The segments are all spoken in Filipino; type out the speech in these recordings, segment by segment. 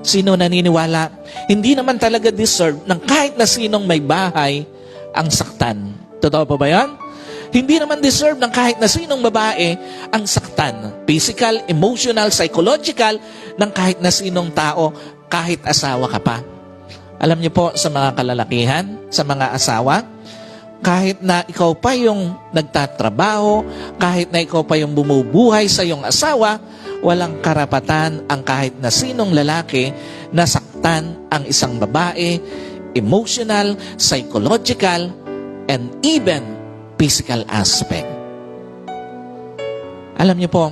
Sino naniniwala? Hindi naman talaga deserve ng kahit na sinong may bahay ang saktan. Totoo po ba yan? Hindi naman deserve ng kahit na sinong babae ang saktan. Physical, emotional, psychological ng kahit na sinong tao, kahit asawa ka pa. Alam niyo po sa mga kalalakihan, sa mga asawa, kahit na ikaw pa yung nagtatrabaho, kahit na ikaw pa yung bumubuhay sa iyong asawa, walang karapatan ang kahit na sinong lalaki na saktan ang isang babae, emotional, psychological, and even physical aspect. Alam niyo po,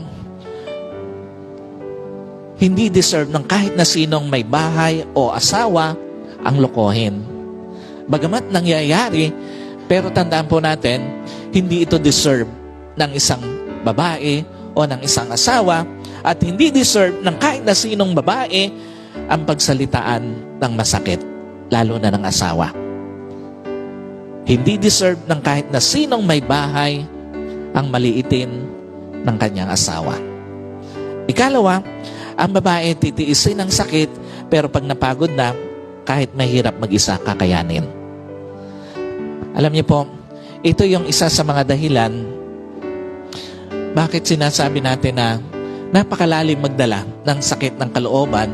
hindi deserve ng kahit na sinong may bahay o asawa ang lokohin. Bagamat nangyayari, pero tandaan po natin, hindi ito deserve ng isang babae o ng isang asawa at hindi deserve ng kahit na sinong babae ang pagsalitaan ng masakit, lalo na ng asawa. Hindi deserve ng kahit na sinong may bahay ang maliitin ng kanyang asawa. Ikalawa, ang babae titiisin ng sakit pero pag napagod na, kahit mahirap mag-isa, kakayanin. Alam niyo po, ito yung isa sa mga dahilan bakit sinasabi natin na napakalalim magdala ng sakit ng kalooban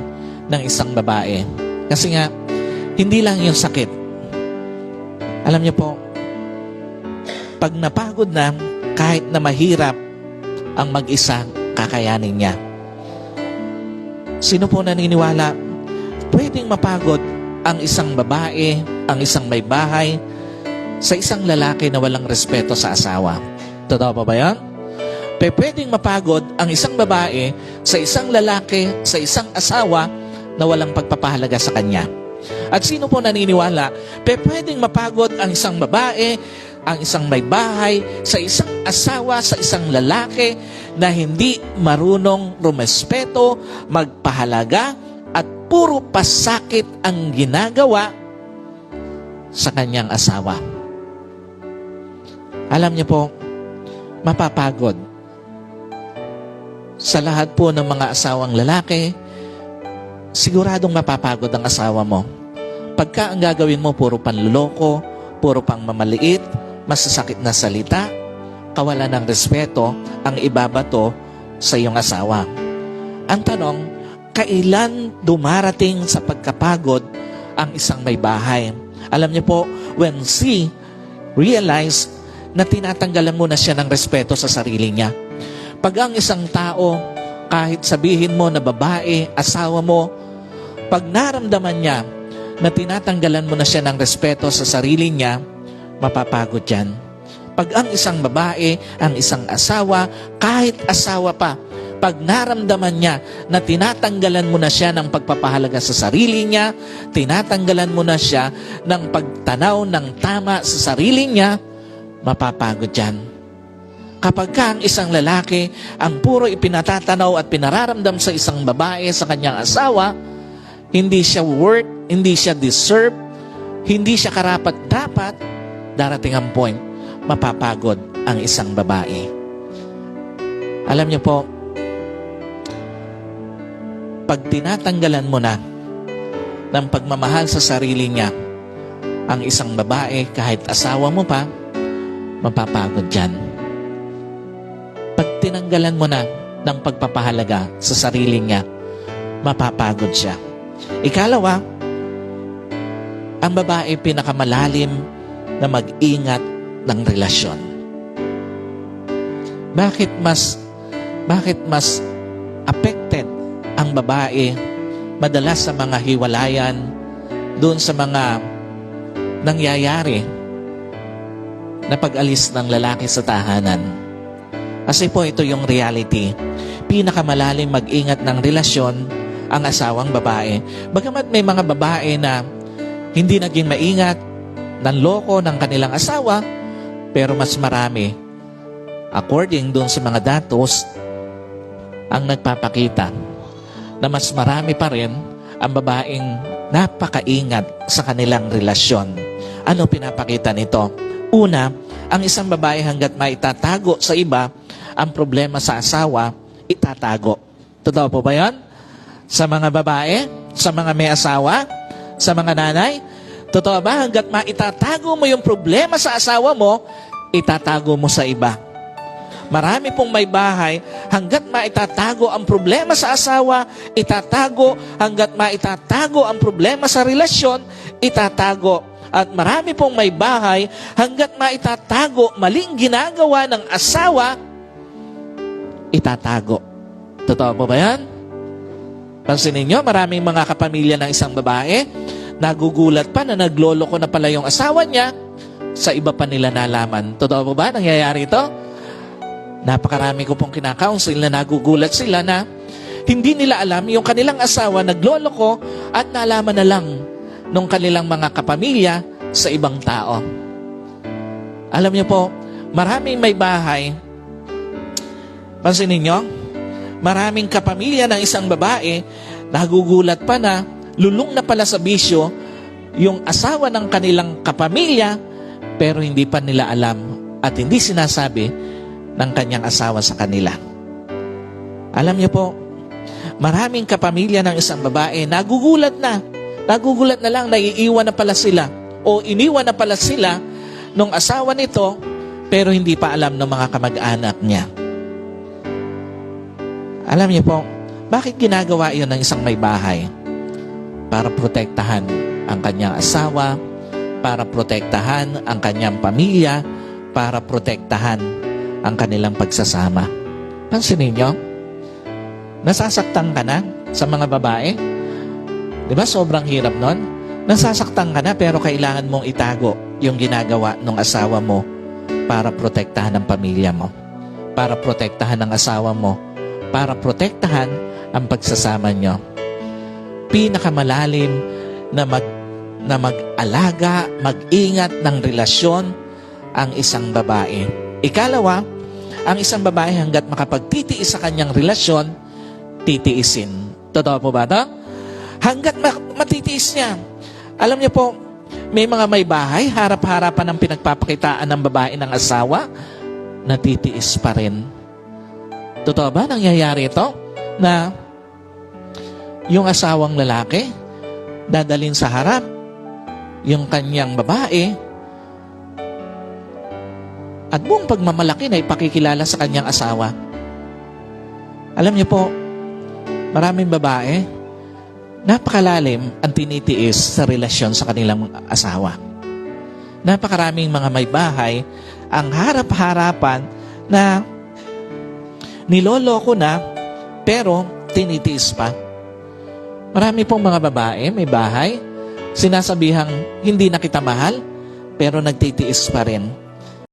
ng isang babae. Kasi nga, hindi lang yung sakit. Alam niyo po, pag napagod na, kahit na mahirap ang mag-isa, kakayanin niya. Sino po naniniwala? Pwedeng mapagod ang isang babae, ang isang may bahay, sa isang lalaki na walang respeto sa asawa. Totoo pa ba yan? Pe, pwedeng mapagod ang isang babae sa isang lalaki, sa isang asawa na walang pagpapahalaga sa kanya. At sino po naniniwala? Pe, pwedeng mapagod ang isang babae, ang isang may bahay, sa isang asawa, sa isang lalaki na hindi marunong rumespeto, magpahalaga, at puro pasakit ang ginagawa sa kanyang asawa. Alam niyo po, mapapagod. Sa lahat po ng mga asawang lalaki, siguradong mapapagod ang asawa mo. Pagka ang gagawin mo puro panluloko, puro pang mamaliit, masasakit na salita, kawalan ng respeto, ang ibabato sa iyong asawa. Ang tanong, kailan dumarating sa pagkapagod ang isang may bahay? Alam niyo po, when she realized na tinatanggalan mo na siya ng respeto sa sarili niya. Pag ang isang tao, kahit sabihin mo na babae, asawa mo, pag naramdaman niya na tinatanggalan mo na siya ng respeto sa sarili niya, mapapagod yan. Pag ang isang babae, ang isang asawa, kahit asawa pa, pag naramdaman niya na tinatanggalan mo na siya ng pagpapahalaga sa sarili niya, tinatanggalan mo na siya ng pagtanaw ng tama sa sarili niya, mapapagod yan. Kapag ka ang isang lalaki ang puro ipinatatanaw at pinararamdam sa isang babae sa kanyang asawa, hindi siya worth, hindi siya deserve, hindi siya karapat-dapat, darating ang point, mapapagod ang isang babae. Alam niyo po, pag tinatanggalan mo na ng pagmamahal sa sarili niya, ang isang babae, kahit asawa mo pa, mapapagod dyan. Tinanggalan mo na ng pagpapahalaga sa sarili niya, mapapagod siya. Ikalawa, ang babae pinakamalalim na mag-ingat ng relasyon. Bakit mas bakit mas affected ang babae madalas sa mga hiwalayan doon sa mga nangyayari na pag-alis ng lalaki sa tahanan. Kasi po ito yung reality. Pinakamalalim mag-ingat ng relasyon ang asawang babae. Bagamat may mga babae na hindi naging maingat, nanloko ng kanilang asawa, pero mas marami, according doon sa mga datos, ang nagpapakita na mas marami pa rin ang babaeng napakaingat sa kanilang relasyon. Ano pinapakita nito? Una, ang isang babae hanggat maitatago sa iba ang problema sa asawa, itatago. Totoo po ba yan? Sa mga babae, Sa mga may asawa, sa mga nanay, totoo ba hanggat maitatago mo yung problema sa asawa mo, itatago mo sa iba. Marami pong may bahay, hanggat maitatago ang problema sa asawa, itatago, hanggat maitatago ang problema sa relasyon, itatago. At marami pong may bahay, hanggat maitatago maling ginagawa ng asawa, itatago. Totoo po ba yan? Pansinin nyo, maraming mga kapamilya ng isang babae, nagugulat pa na nagloloko na pala yung asawa niya, sa iba pa nila nalaman. Totoo po ba? Nangyayari ito? Napakarami ko pong kinakounsel na nagugulat sila na hindi nila alam yung kanilang asawa nagloloko at nalaman na lang nung kanilang mga kapamilya sa ibang tao. Alam niyo po, maraming may bahay, pansinin nyo, maraming kapamilya ng isang babae, nagugulat pa na lulong na pala sa bisyo yung asawa ng kanilang kapamilya, pero hindi pa nila alam at hindi sinasabi ng kanyang asawa sa kanila. Alam niyo po, maraming kapamilya ng isang babae nagugulat na. Nagugulat na lang, naiiwan na pala sila o iniwan na pala sila nung asawa nito pero hindi pa alam ng mga kamag-anak niya. Alam niyo po, bakit ginagawa iyon ng isang may bahay? Para protektahan ang kanyang asawa, para protektahan ang kanyang pamilya, para protektahan ang kanilang pagsasama. Pansinin nyo, nasasaktan ka na sa mga babae? Di ba sobrang hirap nun? Nasasaktan ka na pero kailangan mong itago yung ginagawa ng asawa mo para protektahan ang pamilya mo, para protektahan ang asawa mo, para protektahan ang pagsasama nyo. Pinakamalalim na mag na mag-alaga, mag-ingat ng relasyon ang isang babae. Ikalawa, ang isang babae hanggat makapagtitiis sa kanyang relasyon, titiisin. Totoo po ba ito? Hanggat ma- matitiis niya. Alam niyo po, may mga may bahay, harap-harapan ang pinagpapakitaan ng babae ng asawa, natitiis pa rin. Totoo ba nangyayari ito? Na yung asawang lalaki, dadalin sa harap, yung kanyang babae, at buong pagmamalaki na ipakikilala sa kanyang asawa. Alam niyo po, maraming babae, napakalalim ang tinitiis sa relasyon sa kanilang asawa. Napakaraming mga may bahay ang harap-harapan na niloloko na pero tinitiis pa. Marami pong mga babae, may bahay, sinasabihang hindi na kita mahal pero nagtitiis pa rin